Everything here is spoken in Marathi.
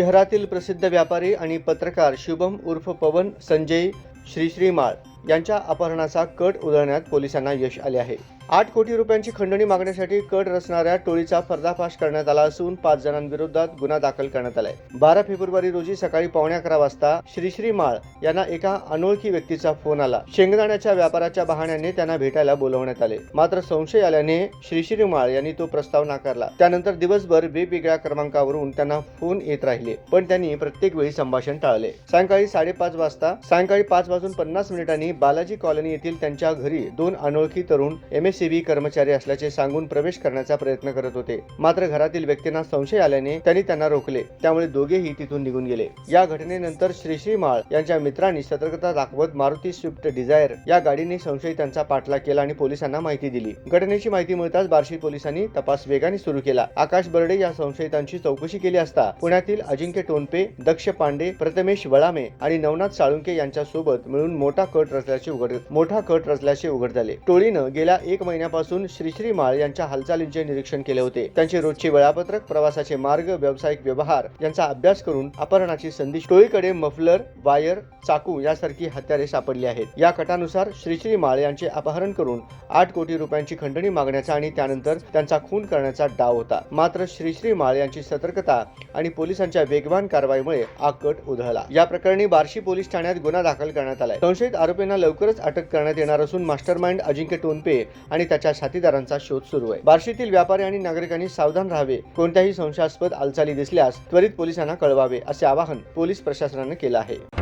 शहरातील प्रसिद्ध व्यापारी आणि पत्रकार शुभम उर्फ पवन संजय श्रीश्रीमाळ यांच्या अपहरणाचा कट उधळण्यात पोलिसांना यश आले आहे. आठ कोटी रुपयांची खंडणी मागण्यासाठी कट रचणाऱ्या टोळीचा पर्दाफाश करण्यात आला असून पाच जणांविरोधात गुन्हा दाखल करण्यात आलाय. बारा फेब्रुवारी रोजी सकाळी पावणे अकरा वाजता श्रीश्री माळ यांना एका अनोळखी व्यक्तीचा फोन आला. शेंगदाण्याच्या व्यापाराच्या बहाण्याने त्यांना भेटायला बोलवण्यात आले. मात्र संशय आल्याने श्रीश्री माळ यांनी तो प्रस्ताव नाकारला. त्यानंतर दिवसभर वेगवेगळ्या क्रमांकावरून त्यांना फोन येत राहिले पण त्यांनी प्रत्येक वेळी संभाषण टाळले. सायंकाळी साडेपाच वाजता सायंकाळी पाच वाजून पन्नास मिनिटांनी बालाजी कॉलनी येथील त्यांच्या घरी दोन अनोळखी तरुण एम एस कर्मचारी असल्याचे सांगून प्रवेश करण्याचा प्रयत्न करत होते. मात्र घरातील व्यक्तींना संशय आल्याने त्यांनी त्यांना रोखले. त्यामुळे दोघेही तिथून निघून गेले. या घटनेनंतर श्रीश्री माळ यांच्या मित्रांनी सतर्कता दाखवत मारुती स्विफ्ट डिझायर या गाडीने संशयितांचा पाठलाग केला आणि पोलिसांना माहिती दिली. घटनेची माहिती मिळताच बार्शी पोलिसांनी तपास वेगाने सुरू केला. आकाश बर्डे या संशयितांची चौकशी केली असता पुण्यातील अजिंक्य टोनपे दक्ष पांडे प्रथमेश वळामे आणि नवनाथ साळुंके यांच्या सोबत मिळून मोठा कट रचल्याचे उघड मोठा कट रचल्याचे उघड झाले. टोळीनं गेल्या एक महिन्यापासून श्रीश्री माळ यांच्या हालचालींचे निरीक्षण केले होते. त्यांचे रोजचे वेळापत्रक प्रवासाचे मार्ग व्यावसायिक व्यवहार यांचा अभ्यास करून अपहरणाची संधी टोळीकडे मफलर वायर चाकू यासारखी हत्यारे सापडली आहेत. या कटानुसार श्रीश्री माळ यांचे अपहरण करून आठ कोटी रुपयांची खंडणी मागण्याचा आणि त्यानंतर त्यांचा खून करण्याचा डाव होता. मात्र श्रीश्री माळ यांची सतर्कता आणि पोलिसांच्या वेगवान कारवाईमुळे हा कट उधळला. या प्रकरणी बार्शी पोलीस ठाण्यात गुन्हा दाखल करण्यात आलाय. संशयित आरोपींना लवकरच अटक करण्यात येणार असून मास्टरमाइंड अजिंक्य टोनपे आणि त्याच्या साथीदारांचा शोध सुरू आहे. बार्शीतील व्यापारी आणि नागरिकांनी सावधान राहावे. कोणत्याही संशयास्पद हालचाली दिसल्यास त्वरित पोलिसांना कळवावे असे आवाहन पोलीस प्रशासनाने केलं आहे.